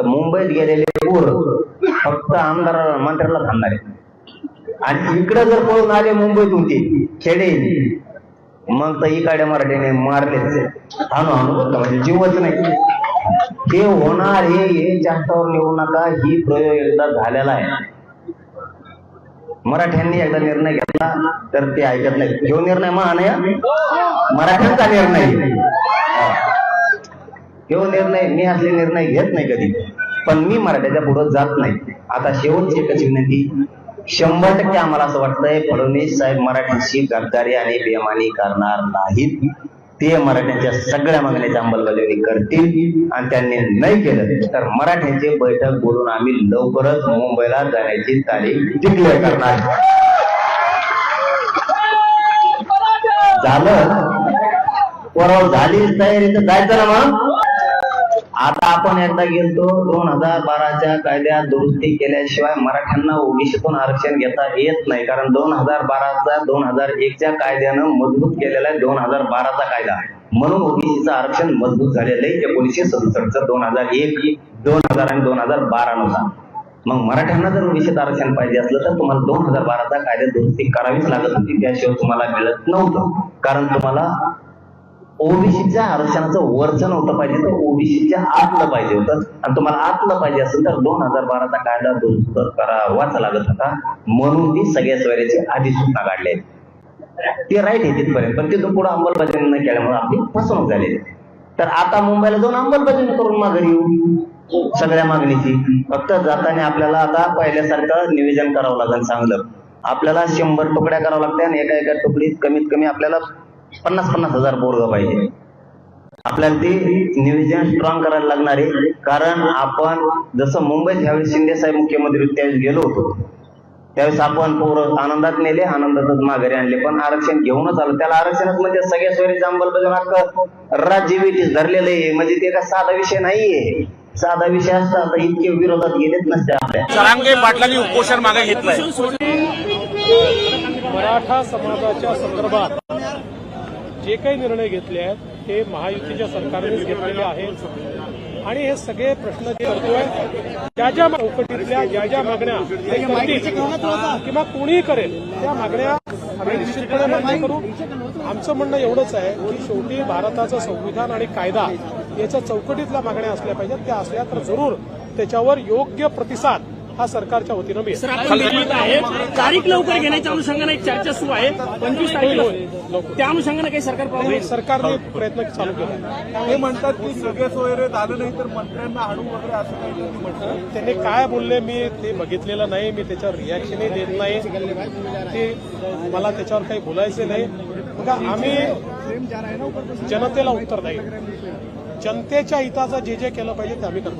तर मुंबईत गेलेले पोर फक्त आमदार मंत्र्याला थांबणार आहे आणि इकडे जर पळून आले मुंबईतून ते खेडे. मग तर इकडे मराठीने मारलेच हाणू हाणू म्हणजे जीवच नाही. ते होणार हे हे जास्तावर नेऊ नका ही प्रयोग एकदा झालेला आहे. मराठ्यांनी एकदा निर्णय घेतला तर ते ऐकत नाही घेऊ निर्णय महान मराठ्यांचा निर्णय तो निर्णय मी असले निर्णय घेत नाही कधी. पण मी मराठ्याच्या पुढे जात नाही. आता शेवटची एकच विनंती शंभर टक्के आम्हाला असं वाटतंय फडणवीस साहेब मराठीशी गद्दारी आणि बेमानी करणार नाहीत. ते मराठ्यांच्या सगळ्या मागण्याची अंमलबजावणी करतील आणि त्यांनी नाही केलं. तर मराठ्यांची बैठक बोलून आम्ही लवकरच मुंबईला जाण्याची तारीख डिक्लेअर करणार. झालं? परवा झाली तयारी तर जायचं ना मग? आता आपण एकदा गेलतो दोन हजार बाराच्या कायद्यात दुरुस्ती केल्याशिवाय मराठ्यांना ओबीसीतून आरक्षण घेता येत नाही. कारण दोन हजार बाराचा दोन हजार एकच्या कायद्यानं मजबूत केलेला आहे दोन हजार बाराचा कायदा. म्हणून ओबीसीचं आरक्षण मजबूत झालेलं आहे. एकोणीसशे सदुसष्टचं दोन हजार एक दोन हजार आणि दोन हजार बारा नुसार मग मराठ्यांना जर ओबीसीत आरक्षण पाहिजे असलं तर तुम्हाला दोन हजार बाराचा कायदा दुरुस्ती करावीच लागत होती. त्याशिवाय तुम्हाला मिळत नव्हतं. कारण तुम्हाला ओबीसीच्या आरक्षणाचं वरचं नव्हतं पाहिजे तर ओबीसीच्या आतलं पाहिजे होतं. आणि तुम्हाला आतलं पाहिजे असेल तर दोन हजार बाराचा कायदा दुरुस्त करावाच लागत होता. म्हणून ती सगळ्या सोयऱ्याची आधी काढली काढले. ते राईट आहे तिथपर्यंत पण तिथून पुढे अंमलबजावणी न केल्यामुळे आपली फसवणूक झाली तर आता मुंबईला जाऊन अंमलबजावणी करून माघारी येऊ. सगळ्या मागणीची. फक्त जाताना आपल्याला आता पहिल्यासारखं निवेदन करावं लागेल चांगलं. आपल्याला शंभर तुकड्या करावं लागत्या आणि एका एका तुकडीत कमीत कमी आपल्याला पन्नास पन्नास हजार पोरग पाहिजे. आपल्याला ते नियोजन स्ट्रॉंग करायला लागणार आहे. कारण आपण जसं मुंबईत ह्यावेळेस शिंदे साहेब मुख्यमंत्री त्यावेळेस गेलो होतो. त्यावेळेस आपण पोरं आनंदात नेले आनंदातच माघारी आणले. पण आरक्षण घेऊनच आलो. त्याला आरक्षणात म्हणजे सगळ्या सोयरीचं अंमलबजावणी अख्खं राज्य वेटीस धरलेलं आहे. म्हणजे ते का साधा विषय नाहीये. साधा विषय असता तर इतके विरोधात गेलेच नसते आपल्या. जरांगे पाटलांनी उपोषण मागे घेतलंय. मराठा समाजाच्या संदर्भात जे काही निर्णय घेतले आहेत ते महायुतीच्या सरकारनेच घेतलेले आहेत. आणि हे सगळे प्रश्न जे करतोय ज्या ज्या चौकटीतल्या ज्या ज्या मागण्या किंवा कोणीही करेल त्या मागण्या आम्ही निश्चितपणे मान्य करू. आमचं म्हणणं एवढंच आहे की शेवटी भारताचं संविधान आणि कायदा याच्या चौकटीतल्या मागण्या असल्या पाहिजेत त्या असल्या तर जरूर त्याच्यावर योग्य प्रतिसाद हा सरकारच्या वतीनं मिळेल तारीख लवकर घेण्याच्या अनुषंगाने एक चर्चा सुरू आहे. पंचवीस लवकर. त्या अनुषंगाने काही सरकार नाही, सरकारने प्रयत्न चालू केला. ते म्हणतात की सगळे सोयरे झालं नाही तर मंत्र्यांना हाणू वगैरे असं काही त्यांनी म्हटलं. त्यांनी काय बोलले मी ते बघितलेलं नाही. मी त्याच्यावर रिॲक्शनही देत नाही. ते मला त्याच्यावर काही बोलायचे नाही. बघा आम्ही जनतेला उत्तर देईल. जनतेच्या हिताचं जे जे केलं पाहिजे ते आम्ही करतो.